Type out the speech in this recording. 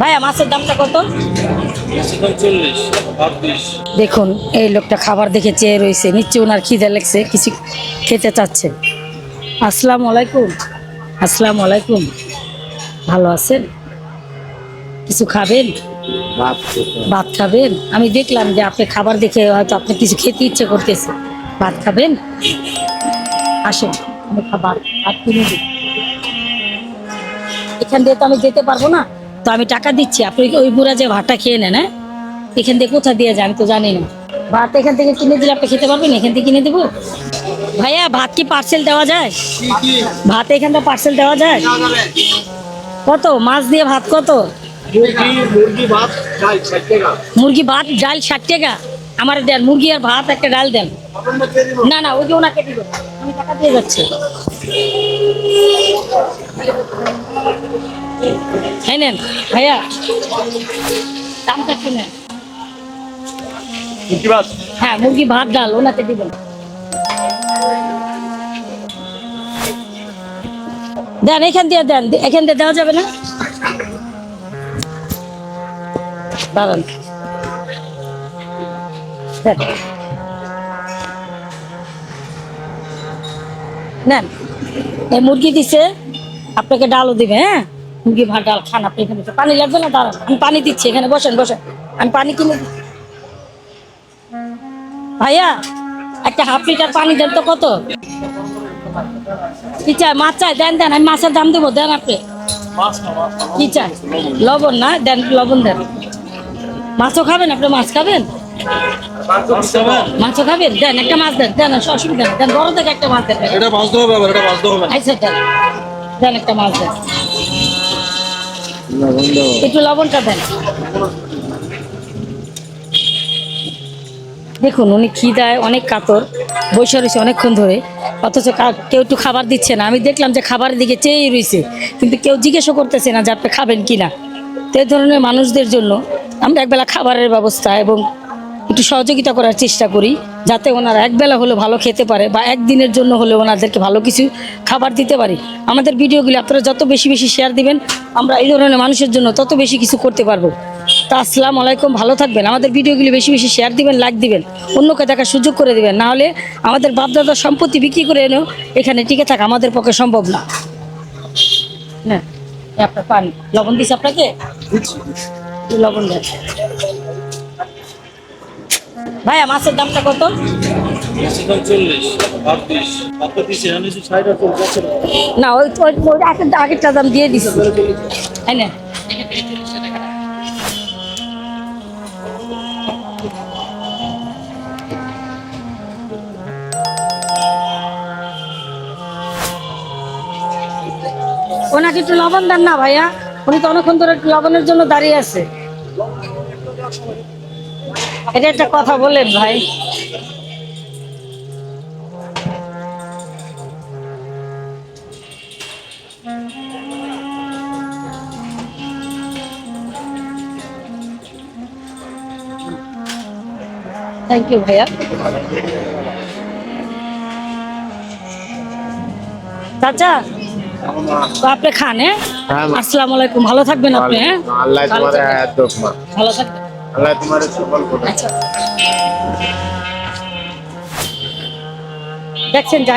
ভাইয়া, মাছের দামটা কত? দেখুন, এই লোকটা খাবার দেখে চেয়ে রয়েছে। নিশ্চয় ওনার খিদে লাগছে, কিছু খেতে চাচ্ছে। আসসালামু আলাইকুম। আসসালাম আলাইকুম। ভালো আছেন? কিছু খাবেন? ভাত খাবেন? আমি দেখলাম যে আপনি খাবার দেখে হয়তো আপনি কিছু খেতে ইচ্ছে করতেছে। ভাত খাবেন? আসেন, আমি খাবার, ভাত কিনে দিই। এখান দিয়ে তো আমি যেতে পারব না? তো আমি টাকা দিচ্ছি, আপনি ওই বুড়া যে ভাতটা খেয়ে নেন হ্যাঁ? এখান থেকে কোথা দিয়ে যায় আমি তো জানি না। ভাত এখান থেকে কিনে দিলে আপনি খেতে পারবেন? এখান থেকে কিনে দেবো? ভাইয়া, ভাত কি পার্সেল দেওয়া যায়? ভাত এখান থেকে পার্সেল দেওয়া যায়? কত? মাছ দিয়ে ভাত কত? মুরগি ভাত, ডাল ষাট টাকা। আমার দেন, মুরগি আর ভাত একটা ডাল দেন। না না, ওই যে ওনাকে দিব। আমি টাকা দিয়ে যাচ্ছি। হ্যাঁ নেন ভাইয়া। দামটা ভাত? হ্যাঁ মুরগি ভাত ডাল ওনাকে দিবেন। দেন এখান দিয়ে দেন এখান দিয়ে দেওয়া যাবে না? দাঁড়ান। দেন। নেন। এই মুরগি দিছে আপনাকে ডালও দিবে হ্যাঁ? মুরগি ভাত ডাল খান আপনি এখানে পানি লাগবে না? দাঁড়ান আমি পানি দিচ্ছি এখানে বসেন বসেন। আমি পানি কিনে ভাইয়া একটা হাফ লিটার পানি দেন তো কত? কি চাই? মাছ চাই? দেন দেন আমি মাছের দাম দেবো দেন আপনি। মাছ মাছ। কি চাই? লবণ না? দেন লবণ দেন। মাছও খাবেন? আপনি মাছ খাবেন? মাছ খাবেন? মাছও খাবেন? দেন একটা মাছ দেন দেন অসুবিধা দেন। বড় থেকে একটা মাছ দেন। এটা ভাজতে হবে এটা ভাজতে হবে। আইসা দেন। দেন একটা মাছ দেন। একটু লবণটা দেন। দেখুন, উনি খিদায় অনেক কাতর। বসে রয়েছে অনেকক্ষণ ধরে। অথচ কেউ একটু খাবার দিচ্ছে না। আমি দেখলাম যে খাবারের দিকে চেয়ে রয়েছে। কিন্তু কেউ জিজ্ঞাসা করতেছে না যে আপনি খাবেন কি না তো ধরনের মানুষদের জন্য আমরা একবেলা খাবারের ব্যবস্থা এবং একটু সহযোগিতা করার চেষ্টা করি যাতে ওনারা একবেলা হলেও ভালো খেতে পারে বা একদিনের জন্য হলে ওনাদেরকে ভালো কিছু খাবার দিতে পারি। আমাদের ভিডিওগুলি আপনারা যত বেশি বেশি শেয়ার দিবেন আমরা এই ধরনের মানুষের জন্য তত বেশি কিছু করতে পারব। তা আসসালামু আলাইকুম ভালো থাকবেন। আমাদের ভিডিওগুলি বেশি বেশি শেয়ার দিবেন লাইক দিবেন অন্যকে দেখার সুযোগ করে দেবেন। না হলে আমাদের বাপদাদার সম্পত্তি বিক্রি করে এনেও এখানে টিকে থাকা আমাদের পক্ষে সম্ভব না। হ্যাঁ আপনার পানি। লবণ দিস আপনাকে? লবণ দেন। ভাইয়া, মাছের দামটা কত? না। ওই আগেরটা দাম দিয়ে না। ওনাকে একটু লবণ দেন না ভাইয়া। উনি তো অনেকক্ষণ ধরে লবণের জন্য দাঁড়িয়ে আছে। এটা একটা কথা বলেন ভাই। থ্যাংক ইউ ভাইয়া। চাচা আপনি খান হ্যাঁ? হ্যাঁ, আসসালামু আলাইকুম। ভালো থাকবেন আপনি হ্যাঁ? আল্লাহ তোমার ভালো থাকবেন। আল্লাহ তোমার সফল করুক আচ্ছা দেখছেন জানি